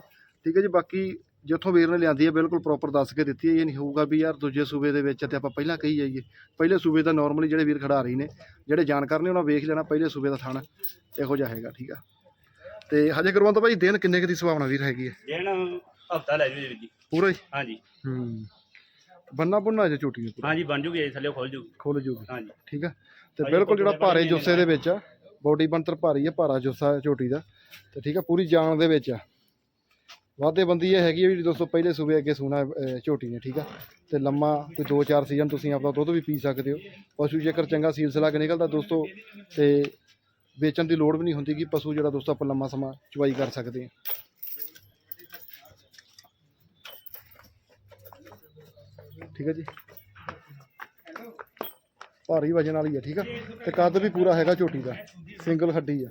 ਠੀਕ ਹੈ ਜੀ ਬਾਕੀ ਜਿੱਥੋਂ ਵੀਰ ਨੇ ਲਿਆਂਦੀ ਹੈ ਬਿਲਕੁਲ ਪ੍ਰੋਪਰ ਦੱਸ ਕੇ ਦਿੱਤੀ ਹੈ ਇਹ ਨਹੀਂ ਹੋਊਗਾ ਵੀ ਯਾਰ ਦੂਜੇ ਸੂਬੇ ਦੇ ਵਿੱਚ ਤੇ ਆਪਾਂ ਪਹਿਲਾਂ ਕਹੀ ਜਾਈਏ। ਪਹਿਲੇ ਸੂਬੇ ਦਾ ਨਾਰਮਲੀ ਜਿਹੜੇ ਵੀਰ ਖਿਡਾਰੀ ਨੇ ਜਿਹੜੇ ਜਾਣਕਾਰ ਨੇ ਉਹਨਾਂ ਵੇਖ ਲੈਣਾ ਪਹਿਲੇ ਸੂਬੇ ਦਾ ਥਣ ਇਹੋ ਜਿਹਾ ਹੈਗਾ ਠੀਕ ਆ। ਤੇ ਹਜੇ ਕਰਵਾਉਣ ਭਾਈ ਦਿਨ ਕਿੰਨੇ ਕੁ ਦੀ ਸੁਭਾਵਨਾ ਵੀਰ ਹੈਗੀ ਹੈ? ਦੇਣ ਹਫਤਾ ਲੈ ਜੂ ਜੀ। ਪੂਰਾ ਹੀ? ਹਾਂਜੀ। ਹੂੰ। ਬੰਨਾ ਬੁੰਨਾ ਅਜੇ ਝੋਟੀ ਨੇ ਹਾਂਜੀ ਬਣ ਜੂਗੀ ਇਹ ਥੱਲੇ ਖੁੱਲ ਜੂਗੀ। ਖੋਲ ਜੂਗੀ। ਹਾਂਜੀ। ਠੀਕ ਆ? ਤੇ ਬਿਲਕੁਲ ਜਿਹੜਾ ਭਾਰੇ ਜੁੱਸੇ ਦੇ ਵਿੱਚ ਆ ਬੋਡੀ ਬੰਤਰ ਭਾਰੀ ਆ ਭਾਰਾ ਜੁੱਸਾ ਹੈ ਝੋਟੀ ਦਾ। ਤੇ ਠੀਕ ਆ ਪੂਰੀ ਜਾਨ ਦੇ ਵਿੱਚ ਆ। ਵਾਦੇ ਬੰਦੀ ਇਹ ਹੈਗੀ ਹੈ ਵੀ ਦੋਸਤੋ ਪਹਿਲੇ ਸੂਬੇ ਅੱਗੇ ਸੂਣਾ ਅਹ, ਝੋਟੀ ਨੇ ਠੀਕ ਆ? ਤੇ ਲੰਮਾ ਕੋਈ 2-4 ਸੀਜ਼ਨ ਤੁਸੀਂ ਆਪਦਾ ਦੁੱਧ ਵੀ ਪੀ ਸਕਦੇ ਹੋ। ਪਸ਼ੂ ਜੇਕਰ ਚੰਗਾ ਸਿਲਸਿਲਾ ਕੇ ਨਿਕਲਦਾ ਦੋਸਤੋ ਤੇ ਵੇਚਣ ਦੀ ਲੋੜ ਵੀ ਨਹੀਂ ਹੁੰਦੀ ਕਿ ਪਸ਼ੂ ਜਿਹੜਾ ਦੋਸਤੋ ਆਪਾਂ ਲੰਮਾ ਸਮਾਂ ਚਵਾਈ ਕਰ ਸਕਦੇ ਹਾਂ। ਠੀਕ ਹੈ ਜੀ? ਭਾਰੀ ਵਜਨ ਵਾਲੀ ਹੈ ਠੀਕ ਆ? ਤੇ ਕੱਦ ਵੀ ਪੂਰਾ ਹੈਗਾ ਝੋਟੀ ਦਾ ਸਿੰਗਲ ਹੱਡੀ ਆ।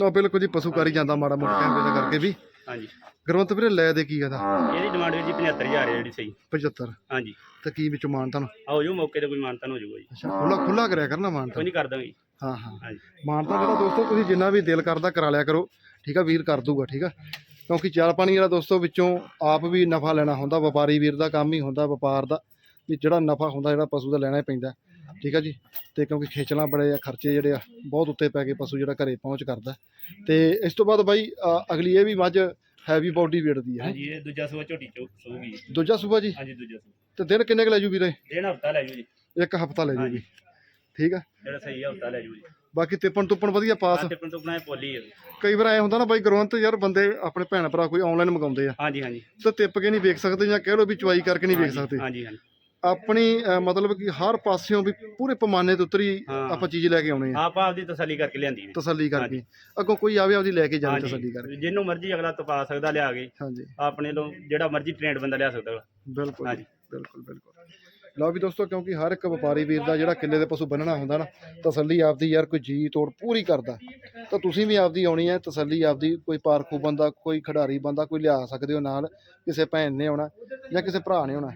ਨਾ ਬਿਲਕੁਲ ਜੀ ਪਸ਼ੂ ਕਰ ਜਾਂਦਾ ਮਾੜਾ ਮੋਟਾ ਕੈਮਰੇ ਦਾ ਕਰਕੇ ਵੀ। ਹਾਂਜੀ। ਗੁਰਵੰਤ ਵੀਰੇ ਲੈ ਦੇ ਕੀ ਆਦਾ ਇਹਦੀ? ਡਿਮਾਂਡ ਵੀ ਜੀ 75000 ਹੈ ਜਿਹੜੀ ਸਹੀ। 75 ਹਾਂਜੀ। ਤੇ ਕੀ ਵਿੱਚੋਂ ਮਾਨ ਤੁਹਾਨੂੰ ਆ ਹੋ ਜੂ ਮੌਕੇ ਤੇ ਕੋਈ ਮਾਨਤਨ ਹੋ ਜਾਊਗਾ ਜੀ। ਅੱਛਾ ਖੁੱਲਾ ਖੁੱਲਾ ਕਰਿਆ ਕਰਨਾ ਮਾਨ ਕੋਈ ਨਹੀਂ ਕਰ ਦਾਂਗੇ। ਹਾਂ ਹਾਂ। ਹਾਂਜੀ। ਮਾਨ ਤਾਂ ਜਿਹੜਾ ਦੋਸਤੋ ਤੁਸੀਂ ਜਿੰਨਾ ਵੀ ਦਿਲ ਕਰਦਾ ਕਰਾ ਲਿਆ ਕਰੋ। ਠੀਕ ਆ ਵੀਰ ਕਰ ਦੂਗਾ ਠੀਕ ਆ। ਕਿਉਂਕਿ ਚਾਲ ਪਾਣੀ ਵਾਲਾ ਦੋਸਤੋ ਵਿੱਚੋਂ ਆਪ ਵੀ ਨਫਾ ਲੈਣਾ ਹੁੰਦਾ ਵਪਾਰੀ ਵੀਰ ਦਾ ਕੰਮ ਹੀ ਹੁੰਦਾ ਵਪਾਰ ਦਾ। ਵੀ ਜਿਹੜਾ ਨਫਾ ਹੁੰਦਾ ਜਿਹੜਾ ਪਸ਼ੂ ਦਾ ਲੈਣਾ ਹੀ ਪੈਂਦਾ। ਠੀਕ ਆ ਜੀ? ਤੇ ਕਿਉਂਕਿ ਖੇਚਲਾਂ ਬੜੇ ਆ ਖਰਚੇ ਜਿਹੜੇ ਆ ਬਹੁਤ ਉੱਤੇ ਪੈ ਕੇ ਪਸ਼ੂ ਜਿਹੜਾ ਘਰੇ ਪਹੁੰਚ ਕਰਦਾ। ਤੇ ਇਸ ਤੋਂ ਬਾਅਦ ਬਾਈ ਅਗਲੀ ਇਹ ਵੀ ਮੱਝ ਹੈਵੀ ਬਾਡੀ ਵੇਟ ਦੀ ਹੈ। ਹਾਂਜੀ ਇਹ ਦੂਜਾ ਸੂਆ ਝੋਟੀ ਚੋ ਸੂਗੀ। ਦੂਜਾ ਸੂਬਾ ਜੀ? ਹਾਂਜੀ ਦੂਜਾ ਸੂਆ। ਤੇ ਦਿਨ ਕਿੰਨੇ ਕੁ ਲੈ ਜੂ ਵੀਰੇ? ਦਿਨ ਹਫਤਾ ਲੈ ਜੂ ਜੀ। ਇੱਕ ਹਫਤਾ ਲੈ ਜੂਗੀ ਠੀਕ ਆ? ਜਿਹੜਾ ਸਹੀ ਹਫਤਾ ਲੈ ਜੂ ਜੀ। ਬਾਕੀ ਤਿੱਪਣ ਤੁੱਪਣ ਵਧੀਆ ਪਾਸ। ਆ ਤੇ ਤੋਂ ਬਣਾਏ ਪੋਲੀ ਹੈ ਕਈ ਵਾਰ ਐ ਹੁੰਦਾ ਨਾ ਬਾਈ ਗੁਰਵੰਤ ਯਾਰ ਬੰਦੇ ਆਪਣੇ ਭੈਣ ਭਰਾ ਕੋਈ ਆਨਲਾਈਨ ਮੰਗਾਉਂਦੇ ਆ। ਹਾਂਜੀ ਹਾਂਜੀ। ਤਾਂ ਤਿੱਪ ਕੇ ਨਹੀਂ ਵੇਖ ਸਕਦੇ ਜਾਂ ਕਹਿ ਲਓ ਵੀ ਚੁਆਈ ਕਰਕੇ ਨਹੀਂ ਵੇਖ ਸਕਦੇ। ਹਾਂਜੀ ਹਾਂਜੀ। ਆਪਣੀ ਅ, ਮਤਲਬ ਕਿ ਹਰ ਪਾਸਿਓਂ ਵੀ ਪੂਰੇ ਪੈਮਾਨੇ ਤੇ ਉਤਰੀ ਹਾਂ। ਆਪਾਂ ਚੀਜ਼ ਲੈ ਕੇ ਆਉਣੇ ਆ। ਆਪ ਆਪਦੀ ਤਸੱਲੀ ਕਰਕੇ ਲਿਆਂਦੀ ਵੀ ਤਸੱਲੀ ਕਰਕੇ। ਅੱਗੋਂ ਕੋਈ ਆਵੇ ਆਪਦੀ ਲੈ ਕੇ ਜਾਵੇ ਤਸੱਲੀ ਕਰਕੇ। ਜਿਹਨੂੰ ਮਰਜ਼ੀ ਅਗਲਾ ਤਪਾ ਸਕਦਾ ਲਿਆ ਕੇ। ਹਾਂਜੀ। ਆਪਣੇ ਤੋਂ ਜਿਹੜਾ ਮਰਜ਼ੀ ਟ੍ਰੇਨਡ ਬੰਦਾ ਲਿਆ ਸਕਦਾ। ਬਿਲਕੁਲ ਹਾਂਜੀ। ਬਿਲਕੁਲ ਬਿਲਕੁਲ। ਲਓ ਵੀ ਦੋਸਤੋ ਕਿਉਂਕਿ ਹਰ ਇੱਕ ਵਪਾਰੀ ਵੀਰ ਦਾ ਜਿਹੜਾ ਕਿੱਲੇ ਦੇ ਪਸ਼ੂ ਬੰਨਣਾ ਹੁੰਦਾ ਨਾ ਤਸੱਲੀ ਆਪਦੀ ਯਾਰ ਕੋਈ ਜੀ ਤੋੜ ਪੂਰੀ ਕਰਦਾ। ਤਾਂ ਤੁਸੀਂ ਵੀ ਆਪਦੀ ਆਉਣੀ ਹੈ ਤਸੱਲੀ ਆਪਦੀ ਕੋਈ ਪਾਰਖੂ ਬੰਦਾ ਕੋਈ ਖਿਡਾਰੀ ਬੰਦਾ ਕੋਈ ਲਿਆ ਸਕਦੇ ਹੋ ਨਾਲ ਕਿਸੇ ਭੈਣ ਨੇ ਆਉਣਾ ਜਾਂ ਕਿਸੇ ਭਰਾ ਨੇ ਆਉਣਾ।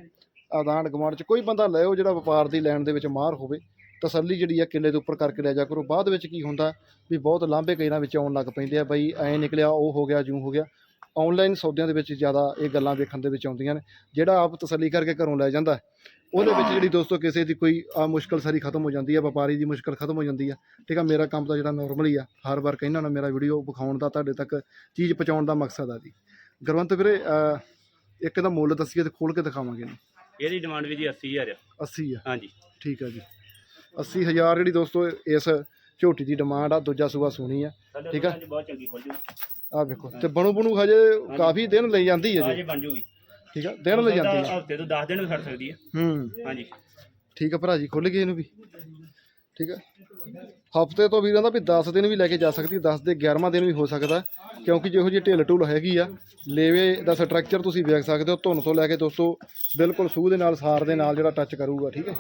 ਆਦਾਨ ਗਵਾਂਡ ਚ, ਕੋਈ ਬੰਦਾ ਲਿਓ ਜਿਹੜਾ ਵਪਾਰ ਦੀ ਲੈਣ ਦੇ ਵਿੱਚ ਮਾਹਰ ਹੋਵੇ, ਤਸੱਲੀ ਜਿਹੜੀ ਆ ਕਿੱਲੇ ਦੇ ਉੱਪਰ ਕਰਕੇ ਲੈ ਜਾ ਕਰੋ। ਬਾਅਦ ਵਿੱਚ ਕੀ ਹੁੰਦਾ ਵੀ ਬਹੁਤ ਲਾਂਭੇ ਕਈਆਂ ਵਿੱਚ ਆਉਣ ਲੱਗ ਪੈਂਦੇ ਆ, ਬਈ ਐਂ ਨਿਕਲਿਆ, ਉਹ ਹੋ ਗਿਆ ਜੂੰ ਹੋ ਗਿਆ। ਆਨਲਾਈਨ ਸੌਦਿਆਂ ਦੇ ਵਿੱਚ ਜ਼ਿਆਦਾ ਇਹ ਗੱਲਾਂ ਵੇਖਣ ਦੇ ਵਿੱਚ ਆਉਂਦੀਆਂ ਨੇ। ਜਿਹੜਾ ਆਪ ਤਸੱਲੀ ਕਰਕੇ ਘਰੋਂ ਲੈ ਜਾਂਦਾ, ਉਹਦੇ ਵਿੱਚ ਜਿਹੜੀ ਦੋਸਤੋ ਕਿਸੇ ਦੀ ਕੋਈ ਆ ਮੁਸ਼ਕਲ ਸਾਰੀ ਖਤਮ ਹੋ ਜਾਂਦੀ ਹੈ ਵਪਾਰੀ ਦੀ ਮੁਸ਼ਕਲ ਖਤਮ ਹੋ ਜਾਂਦੀ ਹੈ ਠੀਕ ਆ, ਮੇਰਾ ਕੰਮ ਤਾਂ ਜਿਹੜਾ ਨਾਰਮਲੀ ਆ, ਹਰ ਵਾਰ ਕਹਿੰਦਾ ਨਾ ਮੇਰਾ ਵੀਡੀਓ ਵਿਖਾਉਣ ਦਾ, ਤੁਹਾਡੇ ਤੱਕ ਚੀਜ਼ ਪਹੁੰਚਾਉਣ ਦਾ ਮਕਸਦ ਆ ਜੀ। ਗੁਰਵੰਤ ਵੀਰੇ ਇੱਕ ਦਾ ਮੁੱਲ ਦੱਸੀਏ ਤੇ ਖੋਲ ਕੇ ਦਿਖਾਵਾਂਗੇ ਇਹਨੂੰ। ਇਹਦੀ ਡਿਮਾਂਡ ਵੀ ਜੀ 80000 ਆ। 80 ਆ। ਹਾਂਜੀ। ਠੀਕ ਆ ਜੀ। 80000 ਜਿਹੜੀ ਦੋਸਤੋ ਇਸ ਝੋਟੀ ਦੀ ਡਿਮਾਂਡ ਆ ਦੂਜਾ ਸੂਆ ਸੋਣੀ ਆ। ਠੀਕ ਆ। ਬਹੁਤ ਚੰਗੀ ਖੁੱਲ ਜੂ ਆ ਵੇਖੋ ਤੇ ਬਣੂ ਬਣੂ ਹਜੇ ਕਾਫੀ ਦਿਨ ਲਈ ਜਾਂਦੀ ਹੈ ਜੀ। ਬਣ ਜੂਗੀ। ਠੀਕ ਆ? ਦਿਨ ਲਈ ਜਾਂਦੀ ਹੈ ਹਫ਼ਤੇ ਤੋਂ 10 ਦਿਨ ਵੀ ਖੜ ਸਕਦੀ ਹੈ ਹੂੰ। ਹਾਂਜੀ। ਠੀਕ ਆ ਭਰਾ ਜੀ ਖੁੱਲ ਗਏ ਇਹਨੂੰ ਵੀ। ਠੀਕ ਆ? ਹਫ਼ਤੇ ਤੋਂ ਵੀਰਾਂ ਦਾ ਵੀ 10 ਦਿਨ ਵੀ ਲੈ ਕੇ ਜਾ ਸਕਦੀ 10 ਦੇ 11ਵਾਂ ਦਿਨ ਵੀ ਹੋ ਸਕਦਾ। ਕਿਉਂਕਿ ਜਿਹੋ ਜਿਹੀ ਢਿੱਲ ਢੁੱਲ ਹੈਗੀ ਆ ਲੇਵੇ ਦਾ ਸਟਰਕਚਰ ਤੁਸੀਂ ਵੇਖ ਸਕਦੇ ਹੋ ਧੁੰਨ ਤੋਂ ਲੈ ਕੇ ਦੋਸਤੋ ਬਿਲਕੁਲ ਸੂਹ ਦੇ ਨਾਲ ਸਾਰ ਦੇ ਨਾਲ ਜਿਹੜਾ ਟੱਚ ਕਰੂਗਾ ਠੀਕ ਹੈ?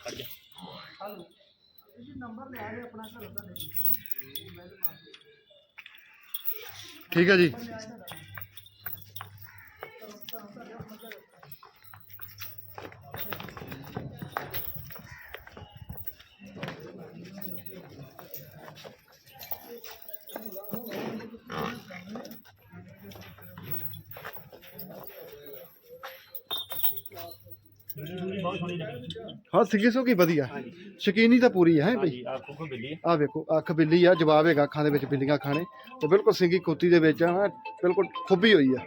ਖੜ ਜਾ ਠੀਕ ਹੈ ਜੀ ਬਹੁਤ ਸੋਹਣੀ ਲੱਗੀ ਹਾਂ ਸਿੱਗੀ ਸੋ ਕੀ ਵਧੀਆ ਹਾਂਜੀ ਸ਼ਕੀਨੀ ਤਾਂ ਪੂਰੀ ਹੈ ਹੈਂ ਬਈ? ਹਾਂਜੀ ਬਿੱਲੀ। ਆ ਵੇਖੋ ਅੱਖ ਬਿੱਲੀ ਆ ਜਵਾਬ ਹੈਗਾ ਅੱਖਾਂ ਦੇ ਵਿੱਚ ਬਿੱਲੀਆਂ ਖਾਣੇ। ਤੇ ਬਿਲਕੁਲ ਸਿੰਗੀ ਕੁੱਤੀ ਦੇ ਵਿੱਚ ਆ ਬਿਲਕੁਲ ਖੁੱਬੀ ਹੋਈ ਆ।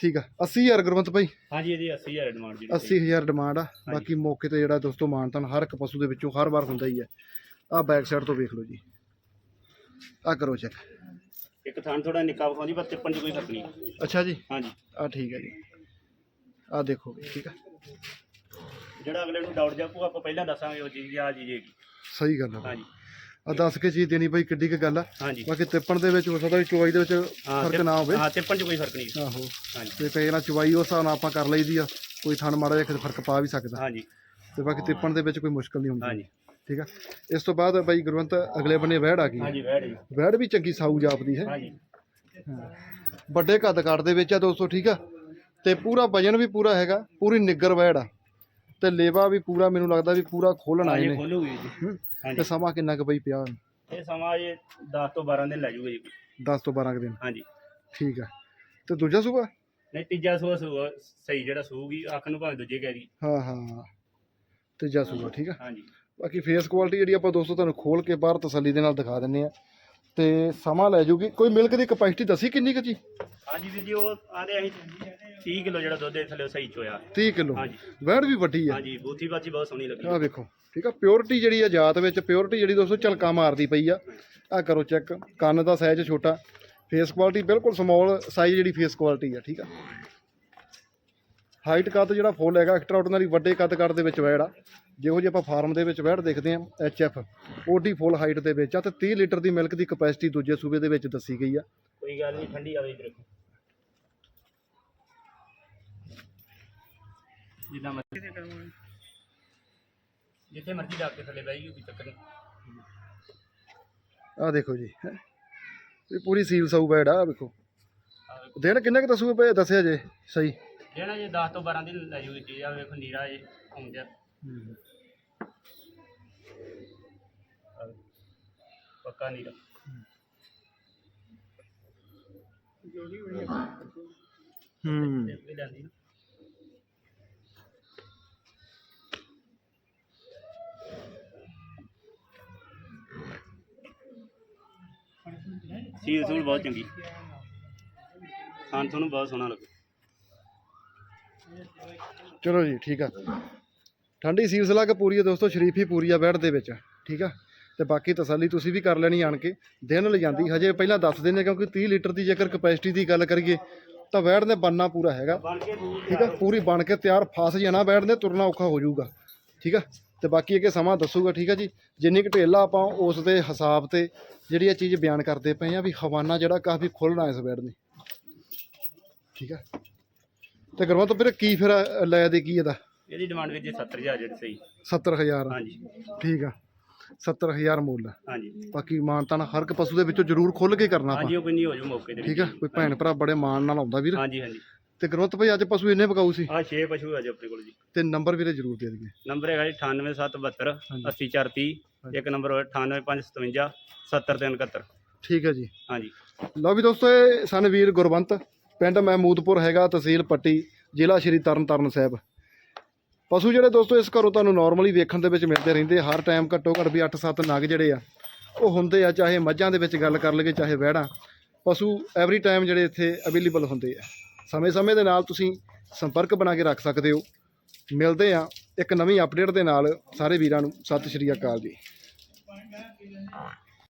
ਠੀਕ ਆ 80000 ਗੁਰਵੰਤ ਭਾਈ? ਹਾਂਜੀ ਇਹਦੀ 80000 ਡਿਮਾਂਡ ਜੀ 80000 ਡਿਮਾਂਡ ਆ। ਬਾਕੀ ਮੌਕੇ ਤੇ ਜਿਹੜਾ ਦੋਸਤੋ ਮਾਨਤਨ ਹਰ ਇੱਕ ਪਸ਼ੂ ਦੇ ਵਿੱਚੋਂ ਹਰ ਵਾਰ ਹੁੰਦਾ ਹੀ ਹੈ ਆ ਬੈਕ ਸਾਈਡ ਤੋਂ ਵੇਖ ਲਓ ਜੀ। ਆ ਕਰੋ ਚੈੱਕ ਇੱਕ ਥਾਂ ਥੋੜਾ ਨਿੱਕਾ ਵਿਖਾਉਂਦੀ ਪਰ ਤਿੱਪਣ ਚ ਕੋਈ ਫ਼ਰਕ ਨਹੀਂ। ਅੱਛਾ ਜੀ। ਹਾਂਜੀ। ਆ ਠੀਕ ਹੈ ਜੀ। ਆ ਦੇਖੋ ਠੀਕ ਆ। ਜਿਹੜਾ ਅਗਲੇ ਨੂੰ ਡਾਊਟ ਜਾਪੂ ਆਪਾਂ ਪਹਿਲਾਂ ਦੱਸਾਂਗੇ ਉਹ ਚੀਜ਼ ਆ ਜੀ ਜੀ ਸਹੀ ਗੱਲ ਆ ਹਾਂਜੀ। ਆ ਦੱਸ ਕੇ ਚੀਜ਼ ਦੇਣੀ ਭਾਈ ਕਿੱਡੀ ਕੁ ਗੱਲ ਆ। ਹਾਂਜੀ। ਬਾਕੀ ਤਿੱਪਣ ਦੇ ਵਿੱਚ ਹੋ ਸਕਦਾ ਵੀ ਚੁਵਾਈ ਦੇ ਵਿੱਚ ਫ਼ਰਕ ਨਾ ਹੋਵੇ। ਹਾਂ ਤਿੱਪਣ ਚ ਕੋਈ ਫ਼ਰਕ ਨਹੀਂ ਆਹੋ। ਹਾਂਜੀ। ਤੇ ਕਈ ਨਾਲ ਚਵਾਈ ਉਸ ਹਿਸਾਬ ਨਾਲ ਆਪਾਂ ਕਰ ਲਈਦੀ ਆ। ਕੋਈ ਥਣ ਮਾੜਾ ਜਿਹਾ ਫ਼ਰਕ ਪਾ ਵੀ ਸਕਦਾ। ਹਾਂਜੀ। ਤੇ ਬਾਕੀ ਤਿੱਪਣ ਦੇ ਵਿੱਚ ਕੋਈ ਮੁਸ਼ਕਲ ਨਹੀਂ ਹੁੰਦੀ। ਹਾਂਜੀ। ਠੀਕ ਆ? ਇਸ ਤੋਂ ਬਾਅਦ ਬਾਈ ਗੁਰਵੰਤ ਅਗਲੇ ਬੰਨੇ ਵਹਿੜ ਆ ਗਈ। ਹਾਂਜੀ ਬੈਠ ਜੀ। ਵਹਿੜ ਵੀ ਚੰਗੀ ਸਾਊ ਜਾਪਦੀ ਹੈ। ਹਾਂਜੀ। ਵੱਡੇ ਕੱਦ ਕਾਟ ਦੇ ਵਿੱਚ ਆ ਦੋਸਤੋ ਠੀਕ ਆ? ਤੇ ਪੂਰਾ ਵਜਨ ਵੀ ਪੂਰਾ ਹੈਗਾ। ਪੂਰੀ ਨਿੱਗਰ ਵਹਿੜ ਆ। ਤੇ ਲੇਵਾ ਵੀ ਪੂਰਾ ਮੈਨੂੰ ਲੱਗਦਾ ਵੀ ਪੂਰਾ ਖੋਲਣਾ ਹਾਂਜੀ ਇਹਨੇ ਖੋਲੂਗੀ ਜੀ। ਤੇ ਹਾਂਜੀ। ਸਮਾਂ ਕਿੰਨਾ ਕੁ ਬਈ ਪਿਆ? ਇਹ ਸਮਾਂ ਇਹ 10 ਤੋਂ 12 ਦਿਨ ਲੈ ਜੂਗਾ ਜੀ। 10 ਤੋਂ 12 ਕੁ ਦਿਨ। ਹਾਂਜੀ। ਠੀਕ ਆ। ਤੇ ਦੂਜਾ ਸੂਆ ਨਹੀਂ ਤੀਜਾ ਸੂਆ ਸੂਆ ਸਹੀ ਜਿਹੜਾ ਸੂਗੀ ਅੱਖ ਨੂੰ ਭਾਵੇਂ ਦੂਜੇ ਕਹਿ ਦੀ। ਹਾਂ ਹਾਂ। ਤੀਜਾ ਸੂਆ ਠੀਕ ਆ। ਹਾਂਜੀ। ਬਾਕੀ ਫੇਸ ਕੁਆਲਿਟੀ ਜਿਹੜੀ ਆਪਾਂ ਦੋਸਤੋ ਤੁਹਾਨੂੰ ਖੋਲ ਕੇ ਬਾਹਰ ਤਸੱਲੀ ਦੇ ਨਾਲ ਦਿਖਾ ਦਿੰਨੇ ਆ। ਤੇ ਸਮਾਂ ਲੈ ਜੂਗੀ। ਕੋਈ ਮਿਲਕ ਦੀ ਕਪੈਸਿਟੀ ਦੱਸੀ ਕਿੰਨੀ ਕੁ ਜੀ? ਹਾਂਜੀ ਵੀਰ ਜੀ ਉਹ ਆਂਦੇ ਅਸੀਂ 30 ਕਿਲੋ ਜਿਹੜਾ ਦੁੱਧ ਦੇ ਥੱਲੇ ਸਹੀ ਚੋਇਆ। 30 ਕਿਲੋ। ਹਾਂਜੀ। ਵੈੜ ਵੀ ਵੱਡੀ ਆ। ਹਾਂਜੀ ਬੂਥੀ ਬਾਜੀ ਬਹੁਤ ਸੋਹਣੀ ਲੱਗੀ। ਆਹ ਵੇਖੋ ਠੀਕ ਆ ਪਿਓਰਿਟੀ ਜਿਹੜੀ ਆ ਜਾਤ ਵਿੱਚ ਪਿਓਰਿਟੀ ਜਿਹੜੀ ਦੋਸਤੋ ਚਲਕਾ ਮਾਰਦੀ ਪਈ ਆ। ਆ ਕਰੋ ਚੈੱਕ ਕੰਨ ਦਾ ਸਾਈਜ਼ ਛੋਟਾ। ਫੇਸ ਕੁਆਲਿਟੀ ਬਿਲਕੁਲ ਸਮਾਲ ਸਾਈਜ਼ ਜਿਹੜੀ ਫੇਸ ਕੁਆਲਿਟੀ ਆ ਠੀਕ ਆ। ਹਾਈਟ ਕੱਦ ਜਿਹੜਾ ਫੁੱਲ ਹੈਗਾ ਐਕਸਟਰਾ ਆਰਡੀਨਰੀ ਵੱਡੇ ਕੱਦ ਕੱਦ ਦੇ ਵਿੱਚ ਵੈੜ ਆ। ਜਿਹੋ ਜਿਹੇ ਆਪਾਂ ਫਾਰਮ ਦੇ ਵਿੱਚ ਵੈੜ ਦੇਖਦੇ ਆ ਐਚ ਐਫ ਓਡੀ ਫੁੱਲ ਹਾਈਟ ਦੇ ਵਿੱਚ ਆ ਤੇ 30 ਲੀਟਰ ਦੀ ਮਿਲਕ ਦੀ ਕਪੈਸਿਟੀ ਦੂਜੇ ਸੂਬੇ ਦੇ ਵਿੱਚ ਦੱਸੀ ਗਈ ਆ। ਕੋਈ ਗੱਲ ਨਹੀਂ ਠੰਡੀ ਆਵੇ ਇਧਰ ਜਿੱਦਾਂ ਮਰਜ਼ੀ ਤੇ ਕਰਵਾਉਣੀ ਜਿੱਥੇ ਮਰਜ਼ੀ ਜਾ ਕੇ ਥੱਲੇ ਬਹਿ ਗਈ ਕੋਈ ਚੱਕਰ ਨਹੀਂ। ਆ ਦੇਖੋ ਜੀ। ਇਹ ਪੂਰੀ ਸੀਲ ਸਾਊ ਵੈੜ ਆ ਵੇਖੋ। ਦਿਨ ਕਿੰਨੇ ਕੁ ਦੱਸੂਗੇ ਪਏ ਦੱਸਿਆ ਜੇ ਸਹੀ? ਜਿਹੜਾ ਜੇ 10 ਤੋਂ 12 ਦਿਨ ਲੈ ਜੂਗੀ ਚੀਜ਼ ਆ ਵੇਖੋ ਨੀਰਾ ਜੇ ਹੁਣ ਜਾ ਪੱਕਾ ਨੀਰਾ। ਹੂੰ। ਇਹ ਲੈਂਦੀ ਨਾ। ਸੀਲ ਸੂਲ ਬਹੁਤ ਚੰਗੀ। ਹਾਂ ਤੁਹਾਨੂੰ ਬਹੁਤ ਸੋਹਣਾ ਲੱਗਾ ਚਲੋ ਜੀ, ਠੀਕ ਆ। ਠੰਡੀ ਸੀਲਸ ਲਾ ਪੂਰੀ ਆ ਦੋਸਤੋ? ਸ਼ਰੀਫ ਹੀ ਪੂਰੀ ਆ ਬੈਡ ਦੇ ਵਿੱਚ, ਠੀਕ ਆ? ਤੇ ਬਾਕੀ ਤਸੱਲੀ ਤੁਸੀਂ ਵੀ ਕਰ ਲੈਣੀ ਆਣ ਕੇ। ਦਿਨ ਲੈ ਹਜੇ ਪਹਿਲਾਂ ਦੱਸ ਦਿੰਦੇ ਕਿਉਂਕਿ 30 ਲੀਟਰ ਦੀ ਜੇਕਰ ਕਪੈਸਿਟੀ ਦੀ ਗੱਲ ਕਰੀਏ, ਤਾਂ ਬੈਡ ਨੇ ਬੰਨਾ ਪੂਰਾ ਹੈਗਾ। ਠੀਕ ਆ? ਪੂਰੀ ਬਣ ਕੇ ਤਿਆਰ ਫਸ ਜਾਣਾ ਬੈਡ ਨੇ ਤੁਰਨਾ ਔਖਾ ਹੋ ਜਾਊਗਾ। ਠੀਕ ਆ? ਤੇ ਬਾਕੀ ਅੱਗੇ ਸਮਾਂ ਦੱਸੂਗਾ, ਠੀਕ ਆ ਜੀ? ਜਿੰਨੀ ਕੁ ਢੇਲਾ ਆਪਾਂ ਉਸ ਦੇ ਹਿਸਾਬ ਤੇ ਜਿਹੜੀ ਇਹ ਚੀਜ਼ ਬਿਆਨ ਕਰਦੇ ਪਏ ਆ, ਵੀ ਹਵਾਨਾ ਜਿਹੜਾ ਕਾਫੀ ਖੁੱਲਣਾ ਇਸ ਬੈਡ ਨੇ ਠੀਕ ਆ? ਤੇ ਗੁਰਵੰਤ ਵੀਰ ਕੀ ਫਿਰ ਲੈ ਦੇ ਕੀ ਇਹਦਾ? ਇਹਦੀ ਡਿਮਾਂਡ ਵਿੱਚ 70000 ਜਿਹੜੀ ਸਹੀ। 70000 ਹਾਂਜੀ। ਠੀਕ ਆ। 70000 ਮੁੱਲ। ਆ। ਹਾਂਜੀ। ਬਾਕੀ ਮਾਨਤਾਨ ਹਰ ਇੱਕ ਪਸ਼ੂ ਦੇ ਵਿੱਚੋਂ ਜ਼ਰੂਰ ਖੁੱਲ ਕੇ ਕਰਨਾ ਆਪਾਂ। ਹਾਂਜੀ ਉਹ ਕੋਈ ਨਹੀਂ ਹੋ ਜੂ ਮੌਕੇ ਤੇ ਠੀਕ ਆ। ਕੋਈ ਭੈਣ ਭਰਾ ਬੜੇ ਮਾਣ ਨਾਲ ਆਉਂਦਾ ਵੀਰ। ਹਾਂਜੀ ਹਾਂਜੀ। ਤੇ ਗੁਰਵੰਤ ਭਾਈ ਅੱਜ ਪਸ਼ੂ ਇੰਨੇ ਪਕਾਊ ਸੀ। ਆਹ 6 ਪਸ਼ੂ ਆ ਜੀ ਆਪਣੇ ਕੋਲ ਜੀ। ਤੇ ਨੰਬਰ ਵੀਰੇ ਜ਼ਰੂਰ ਦੇ ਦਈਏ। ਨੰਬਰ ਹੈਗਾ ਜੀ 98772 ਹਾਂਜੀ। 80430 ਇੱਕ ਨੰਬਰ ਹੋਇਆ 98557 70371 ਠੀਕ ਹੈ ਜੀ। ਹਾਂਜੀ। ਲਓ ਵੀ ਦੋਸਤੋ ਇਹ ਸਨ ਵੀਰ ਗੁਰਵੰਤ। ਪਿੰਡ ਮਹਿਮੂਦਪੁਰ ਹੈਗਾ, ਤਹਿਸੀਲ ਪੱਟੀ, ਜ਼ਿਲ੍ਹਾ ਸ਼੍ਰੀ ਤਰਨਤਾਰਨ ਸਾਹਿਬ। ਪਸ਼ੂ ਜਿਹੜੇ ਦੋਸਤੋ, ਇਸ ਘਰੋਂ ਤੁਹਾਨੂੰ ਨਾਰਮਲੀ ਵੇਖਣ ਦੇ ਵਿੱਚ ਮਿਲਦੇ ਰਹਿੰਦੇ ਹਰ ਟਾਈਮ ਘੱਟੋ ਘੱਟ ਵੀ 8-7 ਨਗ ਜਿਹੜੇ ਆ, ਉਹ ਹੁੰਦੇ ਆ, ਚਾਹੇ ਮੱਝਾਂ ਦੇ ਵਿੱਚ ਗੱਲ ਕਰ ਲਈਏ, ਚਾਹੇ ਵਹਿੜਾਂ। ਪਸ਼ੂ ਐਵਰੀ ਟਾਈਮ ਜਿਹੜੇ ਇੱਥੇ ਅਵੇਲੇਬਲ ਹੁੰਦੇ ਆ। ਸਮੇਂ-ਸਮੇਂ ਦੇ ਨਾਲ ਤੁਸੀਂ ਸੰਪਰਕ ਬਣਾ ਕੇ ਰੱਖ ਸਕਦੇ ਹੋ। ਮਿਲਦੇ ਆ ਇੱਕ ਨਵੀਂ ਅਪਡੇਟ ਦੇ ਨਾਲ ਸਾਰੇ ਵੀਰਾਂ ਨੂੰ। ਸਤਿ ਸ਼੍ਰੀ ਅਕਾਲ ਜੀ।